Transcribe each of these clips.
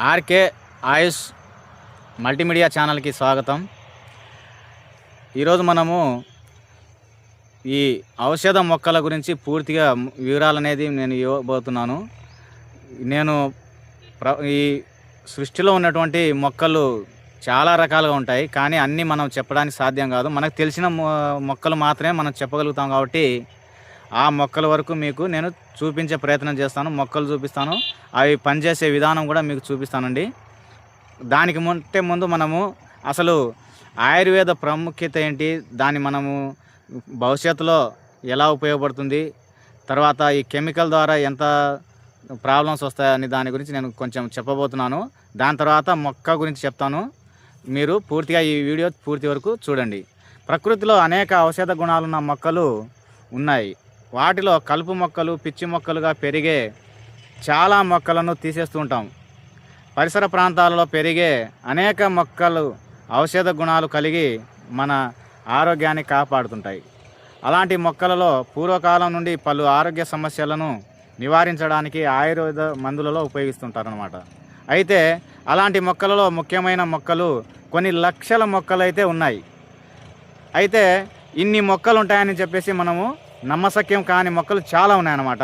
RK ఆయుష్ multimedia ఛానల్కి స్వాగతం. ఈరోజు మనము ఈ ఔషధ మొక్కల గురించి పూర్తిగా వివరాలు అనేది నేను ఇవ్వబోతున్నాను. నేను ప్ర ఈ సృష్టిలో ఉన్నటువంటి మొక్కలు చాలా రకాలుగా ఉంటాయి కానీ అన్నీ మనం చెప్పడానికి సాధ్యం కాదు. మనకు తెలిసిన మొ- మొక్కలు మాత్రమే మనం చెప్పగలుగుతాం కాబట్టి ఆ మొక్కల వరకు మీకు నేను చూపించే ప్రయత్నం చేస్తాను మొక్కలు చూపిస్తాను అవి పనిచేసే విధానం కూడా మీకు చూపిస్తానండి. దానికి ముంటే ముందు మనము అసలు ఆయుర్వేద ప్రాముఖ్యత ఏంటి దాన్ని మనము భవిష్యత్తులో ఎలా ఉపయోగపడుతుంది తర్వాత ఈ కెమికల్ ద్వారా ఎంత ప్రాబ్లమ్స్ వస్తాయని దాని గురించి నేను కొంచెం చెప్పబోతున్నాను. దాని తర్వాత మొక్క గురించి చెప్తాను. మీరు పూర్తిగా ఈ వీడియో పూర్తి వరకు చూడండి. ప్రకృతిలో అనేక ఔషధ గుణాలున్న మొక్కలు ఉన్నాయి. వాటిలో కలుపు మొక్కలు పిచ్చి మొక్కలుగా పెరిగే చాలా మొక్కలను తీసేస్తూ ఉంటాం. పరిసర ప్రాంతాలలో పెరిగే అనేక మొక్కలు ఔషధ గుణాలు కలిగి మన ఆరోగ్యాన్ని కాపాడుతుంటాయి. అలాంటి మొక్కలలో పూర్వకాలం నుండి పలు ఆరోగ్య సమస్యలను నివారించడానికి ఆయుర్వేద మందులలో ఉపయోగిస్తుంటారనమాట అయితే అలాంటి మొక్కలలో ముఖ్యమైన మొక్కలు కొన్ని లక్షల మొక్కలు అయితే ఉన్నాయి. అయితే ఇన్ని మొక్కలు ఉంటాయని చెప్పేసి మనము నమ్మశక్యం కాని మొక్కలు చాలా ఉన్నాయన్నమాట.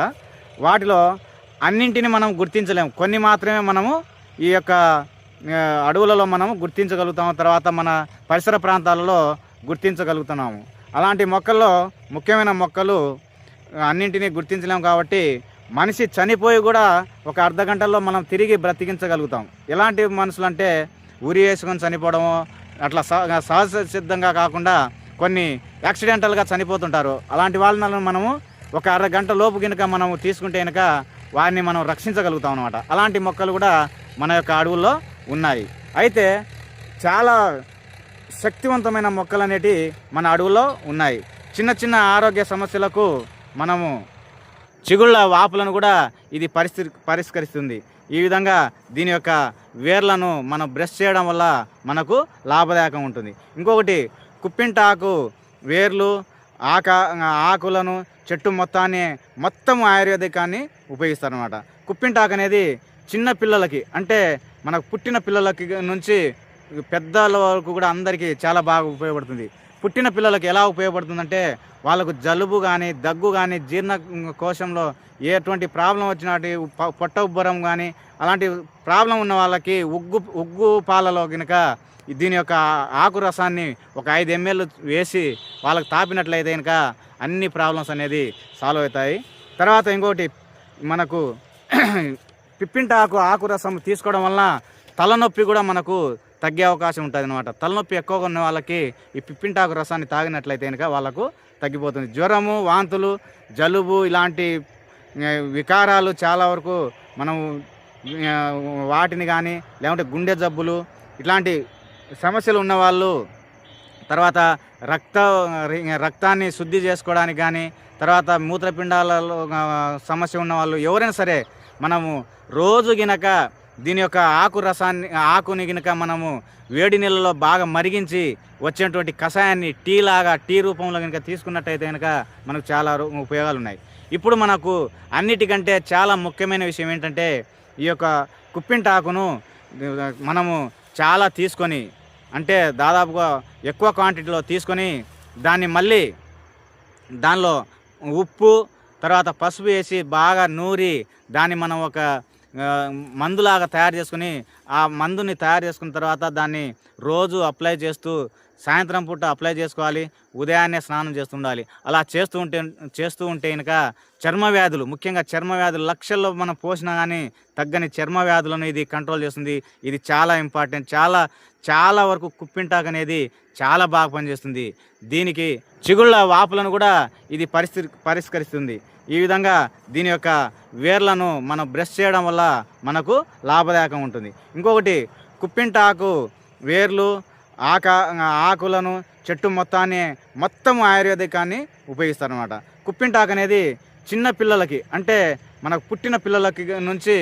వాటిలో అన్నింటిని మనం గుర్తించలేము. కొన్ని మాత్రమే మనము ఈ యొక్క అడవులలో మనము గుర్తించగలుగుతాము. తర్వాత మన పరిసర ప్రాంతాలలో గుర్తించగలుగుతున్నాము. అలాంటి మొక్కల్లో ముఖ్యమైన మొక్కలు అన్నింటినీ గుర్తించలేము కాబట్టి మనిషి చనిపోయి కూడా ఒక అర్ధ గంటలో మనం తిరిగి బ్రతికించగలుగుతాం. ఎలాంటి మనుషులు అంటే ఉరి వేసుకొని చనిపోవడము అట్లా సహ- సహజ సిద్ధంగా కాకుండా కొన్ని యాక్సిడెంటల్గా చనిపోతుంటారు. అలాంటి వాళ్ళను మనము ఒక అరగంట లోపు కనుక మనము తీసుకుంటే కనుక వారిని మనం రక్షించగలుగుతాం అనమాట అలాంటి మొక్కలు కూడా మన యొక్క అడవుల్లో ఉన్నాయి. అయితే చాలా శక్తివంతమైన మొక్కలు అనేటివి మన అడవుల్లో ఉన్నాయి. చిన్న చిన్న ఆరోగ్య సమస్యలకు మనము చిగుళ్ళ వాపులను కూడా ఇది పరిస్థితి పరిష్కరిస్తుంది. ఈ విధంగా దీని యొక్క వేర్లను మనం బ్రష్ చేయడం వల్ల మనకు లాభదాయకం ఉంటుంది. ఇంకొకటి కుప్పింటాకు వేర్లు ఆక ఆకులను చెట్టు మొత్తాన్ని మొత్తం ఆయుర్వేదికాన్ని ఉపయోగిస్తారనమాట కుప్పింటాకు అనేది చిన్న పిల్లలకి అంటే మనకు పుట్టిన పిల్లలకి నుంచి పెద్దల వరకు కూడా అందరికీ చాలా బాగా ఉపయోగపడుతుంది. పుట్టిన పిల్లలకు ఎలా ఉపయోగపడుతుందంటే వాళ్ళకు జలుబు కానీ దగ్గు కానీ జీర్ణ కోశంలో ఎటువంటి ప్రాబ్లం వచ్చినా పొట్ట ఉబ్బరం కానీ అలాంటి ప్రాబ్లం ఉన్న వాళ్ళకి ఉగ్గు ఉగ్గు పాలలో కనుక దీని యొక్క ఆకు రసాన్ని ఒక ఐదు ఎంఎల్ వేసి వాళ్ళకి తాపినట్లయితే కనుక అన్ని ప్రాబ్లమ్స్ అనేది సాల్వ్ అవుతాయి. తర్వాత ఇంకోటి మనకు పిప్పింట ఆకు ఆకు రసం తీసుకోవడం వలన తలనొప్పి కూడా మనకు తగ్గే అవకాశం ఉంటుంది అనమాట తలనొప్పి ఎక్కువగా ఉన్న వాళ్ళకి ఈ పిప్పింటాకు రసాన్ని తాగినట్లయితే కనుక వాళ్ళకు తగ్గిపోతుంది. జ్వరము వాంతులు జలుబు ఇలాంటి వికారాలు చాలా వరకు మనం వాటిని కానీ లేకుంటే గుండె జబ్బులు ఇట్లాంటి సమస్యలు ఉన్నవాళ్ళు తర్వాత రక్త రక్తాన్ని శుద్ధి చేసుకోవడానికి కానీ తర్వాత మూత్రపిండాలలో సమస్య ఉన్న వాళ్ళు ఎవరైనా సరే మనము రోజు గినక దీని యొక్క ఆకు రసాన్ని ఆకుని గనుక మనము వేడి నీళ్ళలో బాగా మరిగించి వచ్చేటువంటి కషాయాన్ని టీ లాగా టీ రూపంలో కనుక తీసుకున్నట్టయితే కనుక మనకు చాలా రూ- ఉపయోగాలు ఉన్నాయి ఇప్పుడు మనకు అన్నిటికంటే చాలా ముఖ్యమైన విషయం ఏంటంటే ఈ యొక్క కుప్పింట ఆకును మనము చాలా తీసుకొని అంటే దాదాపుగా ఎక్కువ క్వాంటిటీలో తీసుకొని దాన్ని మళ్ళీ దానిలో ఉప్పు తర్వాత పసుపు వేసి బాగా నూరి దాన్ని మనం ఒక మందులాగా తయారు చేసుకుని ఆ మందుని తయారు చేసుకున్న తర్వాత దాన్ని రోజు అప్లై చేస్తూ సాయంత్రం పూట అప్లై చేసుకోవాలి ఉదయాన్నే స్నానం చేస్తుండాలి. అలా చేస్తూ ఉంటే చేస్తూ ఉంటే కనుక చర్మ వ్యాధులు ముఖ్యంగా చర్మ వ్యాధులు లక్షల్లో మనం పోసినా కానీ తగ్గని చర్మ వ్యాధులను ఇది కంట్రోల్ చేస్తుంది. ఇది చాలా ఇంపార్టెంట్. చాలా చాలా వరకు కుప్పింటాక్ అనేది చాలా బాగా పనిచేస్తుంది. దీనికి చిగుళ్ళ వాపులను కూడా ఇది పరిస్థితి పరిష్కరిస్తుంది. ఈ విధంగా దీని యొక్క వేర్లను మనం బ్రష్ చేయడం వల్ల మనకు లాభదాయకం ఉంటుంది. ఇంకొకటి కుప్పింటాకు వేర్లు ఆక ఆకులను చెట్టు మొత్తాన్ని మొత్తం ఆయుర్వేదికాన్ని ఉపయోగిస్తారనమాట కుప్పింటాకు అనేది చిన్న పిల్లలకి అంటే మనకు పుట్టిన పిల్లలకి నుంచి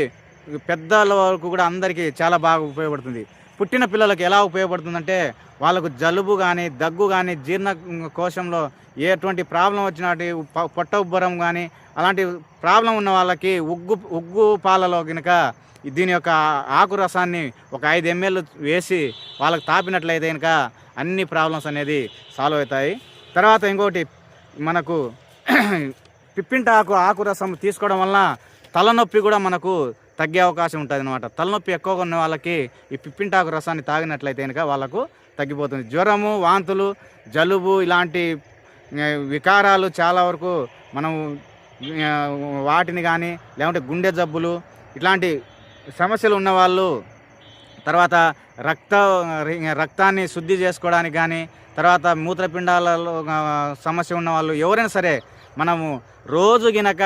పెద్దల వరకు కూడా అందరికీ చాలా బాగా ఉపయోగపడుతుంది. పుట్టిన పిల్లలకు ఎలా ఉపయోగపడుతుందంటే వాళ్ళకు జలుబు కానీ దగ్గు కానీ జీర్ణ కోశంలో ఎటువంటి ప్రాబ్లం వచ్చినట్టు పొట్ట ఉబ్బరం కానీ అలాంటి ప్రాబ్లం ఉన్న వాళ్ళకి ఉగ్గు ఉగ్గు పాలలో కనుక దీని యొక్క ఆకు రసాన్ని ఒక ఐదు ఎంఎల్ వేసి వాళ్ళకి తాపినట్లయితే కనుక అన్ని ప్రాబ్లమ్స్ అనేది సాల్వ్ అవుతాయి. తర్వాత ఇంకోటి మనకు పిప్పింట ఆకు ఆకు రసం తీసుకోవడం వలన తలనొప్పి కూడా మనకు తగ్గే అవకాశం ఉంటుంది అనమాట తలనొప్పి ఎక్కువగా ఉన్న వాళ్ళకి ఈ పిప్పింటాకు రసాన్ని తాగినట్లయితే కనుక వాళ్ళకు తగ్గిపోతుంది. జ్వరము వాంతులు జలుబు ఇలాంటి వికారాలు చాలా వరకు మనం వాటిని కానీ లేకుంటే గుండె జబ్బులు ఇట్లాంటి సమస్యలు ఉన్నవాళ్ళు తర్వాత రక్త రక్తాన్ని శుద్ధి చేసుకోవడానికి కానీ తర్వాత మూత్రపిండాలలో సమస్య ఉన్న వాళ్ళు ఎవరైనా సరే మనము రోజు గినక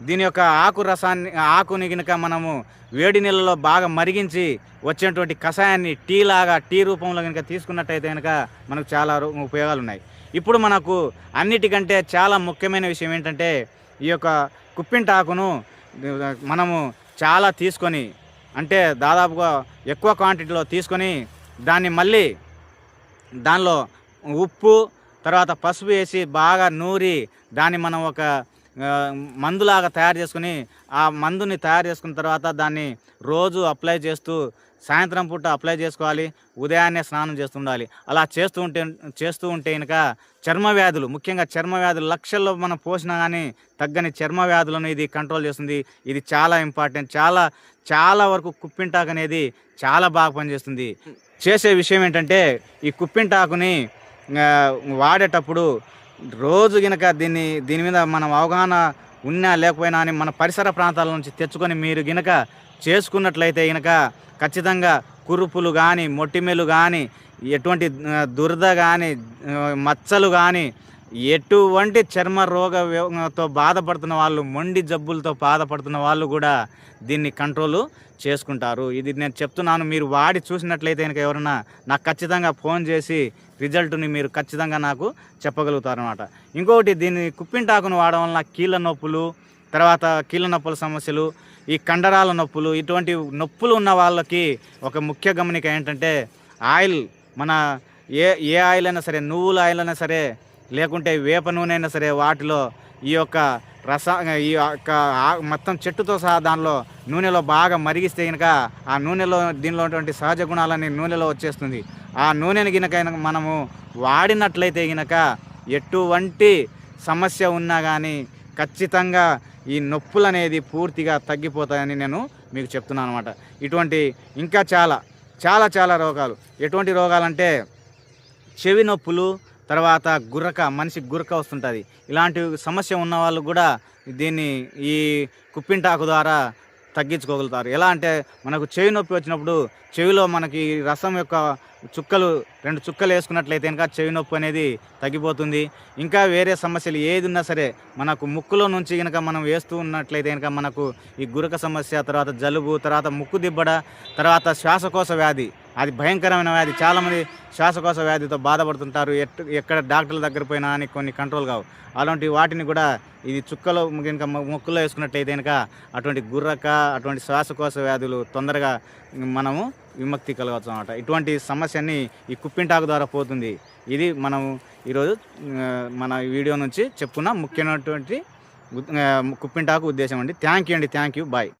దీని యొక్క ఆకు రసాన్ని ఆకుని గనుక మనము వేడి నీళ్ళలో బాగా మరిగించి వచ్చేటువంటి కషాయాన్ని టీ లాగా టీ రూపంలో కనుక తీసుకున్నట్టయితే కనుక మనకు చాలా రూ- ఉపయోగాలు ఉన్నాయి ఇప్పుడు మనకు అన్నిటికంటే చాలా ముఖ్యమైన విషయం ఏంటంటే ఈ యొక్క కుప్పింటి ఆకును మనము చాలా తీసుకొని అంటే దాదాపుగా ఎక్కువ క్వాంటిటీలో తీసుకొని దాన్ని మళ్ళీ దానిలో ఉప్పు తర్వాత పసుపు వేసి బాగా నూరి దాన్ని మనం ఒక మందులాగా తయారు చేసుకుని ఆ మందుని తయారు చేసుకున్న తర్వాత దాన్ని రోజు అప్లై చేస్తూ సాయంత్రం పూట అప్లై చేసుకోవాలి ఉదయాన్నే స్నానం చేస్తుండాలి అలా చేస్తూ ఉంటే చేస్తూ ఉంటే కనుక చర్మ వ్యాధులు ముఖ్యంగా చర్మ వ్యాధులు లక్షల్లో మనం పోసినా కానీ తగ్గని చర్మ వ్యాధులను ఇది కంట్రోల్ చేస్తుంది. ఇది చాలా ఇంపార్టెంట్. చాలా చాలా వరకు కుప్పింటాకు అనేది చాలా బాగా పనిచేస్తుంది. చేసే విషయం ఏంటంటే ఈ కుప్పింటాకుని వాడేటప్పుడు రోజు గినక దీన్ని దీని మీద మనం అవగాహన ఉన్నా లేకపోయినా అని మన పరిసర ప్రాంతాల నుంచి తెచ్చుకొని మీరు గినక చేసుకున్నట్లయితే గినక ఖచ్చితంగా కురుపులు కానీ మొట్టిమెలు కానీ ఎటువంటి దురద కానీ మచ్చలు కానీ ఎటువంటి చర్మ రోగ బాధపడుతున్న వాళ్ళు మొండి జబ్బులతో బాధపడుతున్న వాళ్ళు కూడా దీన్ని కంట్రోల్ చేసుకుంటారు. ఇది నేను చెప్తున్నాను. మీరు వాడి చూసినట్లయితే కనుక ఎవరైనా నాకు ఖచ్చితంగా ఫోన్ చేసి రిజల్ట్ని మీరు ఖచ్చితంగా నాకు చెప్పగలుగుతారనమాట ఇంకొకటి దీన్ని కుప్పింటాకును వాడడం వల్ల కీళ్ళ నొప్పులు తర్వాత కీళ్ళ నొప్పుల సమస్యలు ఈ కండరాల నొప్పులు ఇటువంటి నొప్పులు ఉన్న వాళ్ళకి ఒక ముఖ్య గమనిక ఏంటంటే ఆయిల్ మన ఏ ఏ ఆయిల్ అయినా సరే నువ్వుల ఆయిల్ అయినా సరే లేకుంటే వేప నూనె అయినా సరే వాటిలో ఈ యొక్క రస ఈ యొక్క మొత్తం చెట్టుతో సహా దానిలో నూనెలో బాగా మరిగిస్తే కనుక ఆ నూనెలో దీనిలో ఉన్నటువంటి సహజ గుణాలన్నీ నూనెలో వచ్చేస్తుంది. ఆ నూనెని గినక మనము వాడినట్లయితే గినక ఎటువంటి సమస్య ఉన్నా కానీ ఖచ్చితంగా ఈ నొప్పులు అనేది పూర్తిగా తగ్గిపోతాయని నేను మీకు చెప్తున్నాను అనమాట ఇటువంటి ఇంకా చాలా చాలా చాలా రోగాలు. ఎటువంటి రోగాలంటే చెవి నొప్పులు తర్వాత గుర్రక మనిషికి గురక వస్తుంటుంది. ఇలాంటి సమస్య ఉన్న వాళ్ళు కూడా దీన్ని ఈ కుప్పింటాకు ద్వారా తగ్గించుకోగలుగుతారు. ఎలా అంటే మనకు చెవి నొప్పి వచ్చినప్పుడు చెవిలో మనకి రసం యొక్క చుక్కలు రెండు చుక్కలు వేసుకున్నట్లయితే కనుక చెవి నొప్పి అనేది తగ్గిపోతుంది. ఇంకా వేరే సమస్యలు ఏది ఉన్నా సరే మనకు ముక్కులో నుంచి కనుక మనం వేస్తూ ఉన్నట్లయితే కనుక మనకు ఈ గురక సమస్య తర్వాత జలుబు తర్వాత ముక్కు దిబ్బడ తర్వాత శ్వాసకోశ వ్యాధి అది భయంకరమైన వ్యాధి. చాలామంది శ్వాసకోశ వ్యాధితో బాధపడుతుంటారు. ఎట్ ఎక్కడ డాక్టర్ల దగ్గర పోయినా అని కొన్ని కంట్రోల్ కావు. అలాంటి వాటిని కూడా ఇది చుక్కలో కనుక ముక్కులో వేసుకున్నట్లయితే కనుక అటువంటి గుర్రక అటువంటి శ్వాసకోశ వ్యాధులు తొందరగా మనము విముక్తి కలగవచ్చు అనమాట ఇటువంటి సమస్యని ఈ కుప్పింటాకు ద్వారా పోతుంది. ఇది మనం ఈరోజు మన వీడియో నుంచి చెప్పుకున్న ముఖ్యమైనటువంటి కుప్పింటాకు ఉద్దేశం అండి. థ్యాంక్ యూ అండి. Thank you bye